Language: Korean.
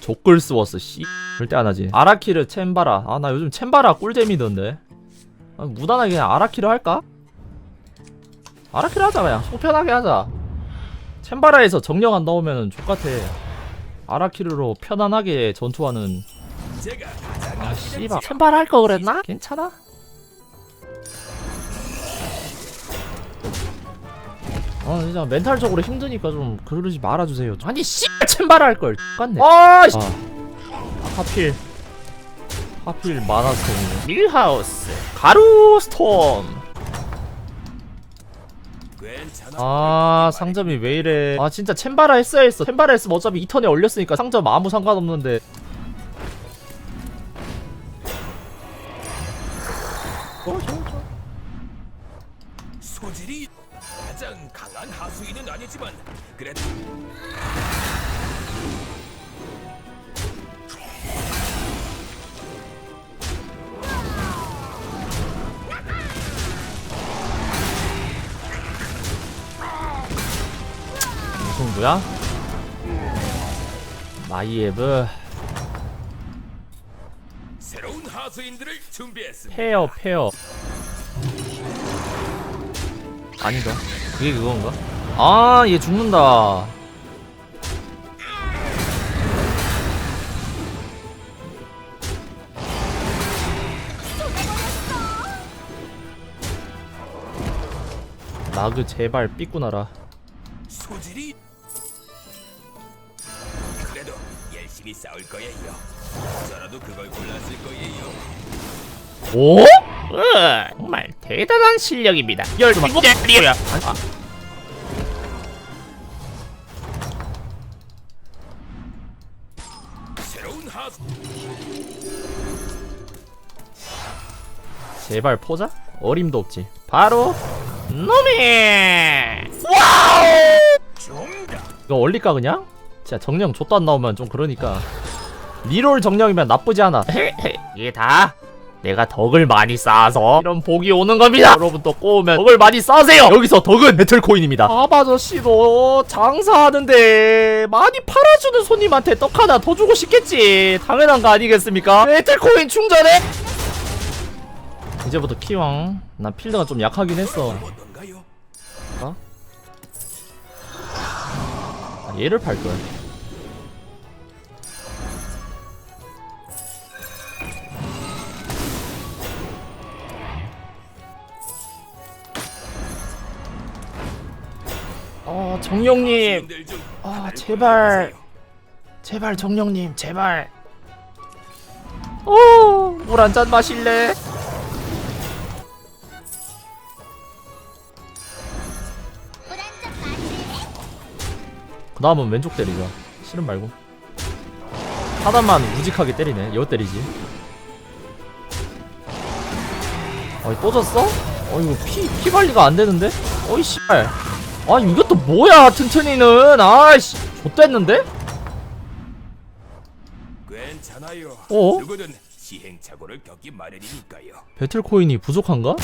족글 스워스 씨. 절대 안 하지. 아라키르 챔바라. 아 나 요즘 챔바라 꿀잼이던데. 아, 무난하게 그냥 아라키르 할까? 아라키르 하자 그냥. 속 편하게 하자. 챔바라에서 정령 안 나오면은 족같아. 아라키르로 편안하게 전투하는. 아 씨발. 챔바라 할 거 그랬나? 괜찮아? 아 진짜 멘탈적으로 힘드니까 좀 그러지 말아주세요. 아니 씨 챔바라 할걸 똑같네. 아, 씨. 아 하필 하필 마나스톰 밀하우스 가루스톰 아 상점이 왜 이래. 아 진짜 챔바라 했어야 했어. 챔바라 했으면 어차피 2턴에 올렸으니까 상점 아무 상관없는데. 어. 소질이 가장 강한 하수인은 아니지만 그래도 이 정도야? 마이에브 새로운 하수인들을 준비했습니다. 페어 페어 아닌가? 그게 그건가? 아 얘 죽는다 나그 제발 삐꾸나라 소질이 그래도 열심히 싸울 거예요. 저라도 그걸 골랐을 거예요. 오? 으, 정말 대단한 실력입니다. 열일곱 개리야. 아, 새로운 하수 제발 포자? 어림도 없지. 바로 놈이. 와우! 이거 올릴까 그냥? 진짜 정령 좆도 안 나오면 좀 그러니까. 리롤 정령이면 나쁘지 않아. 이게 다 내가 덕을 많이 쌓아서 이런 복이 오는 겁니다. 여러분 또 꼬우면 덕을 많이 쌓으세요. 여기서 덕은 배틀코인입니다. 아바저씨도 장사하는데 많이 팔아주는 손님한테 떡 하나 더 주고 싶겠지. 당연한 거 아니겠습니까? 배틀코인 충전해. 이제부터 키왕. 나 필드가 좀 약하긴 했어. 어떤가요? 아, 얘를 팔 걸. 어, 정령님, 아, 하나를 제발. 제발 정령님, 제발. 오, 물 한 잔 마실래? 그 다음은 왼쪽 때리자. 실은 말고. 하단만 우직하게 때리네. 여 때리지. 어이 또 졌어? 어 이거 피, 피 관리가 안 되는데? 어이 씨발. 아 이것도 뭐야 튼튼이는. 아이씨. 좆됐는데? 괜찮아요. 어? 누구든 시행착오를 겪기 마련이니까요. 배틀코인이 부족한가?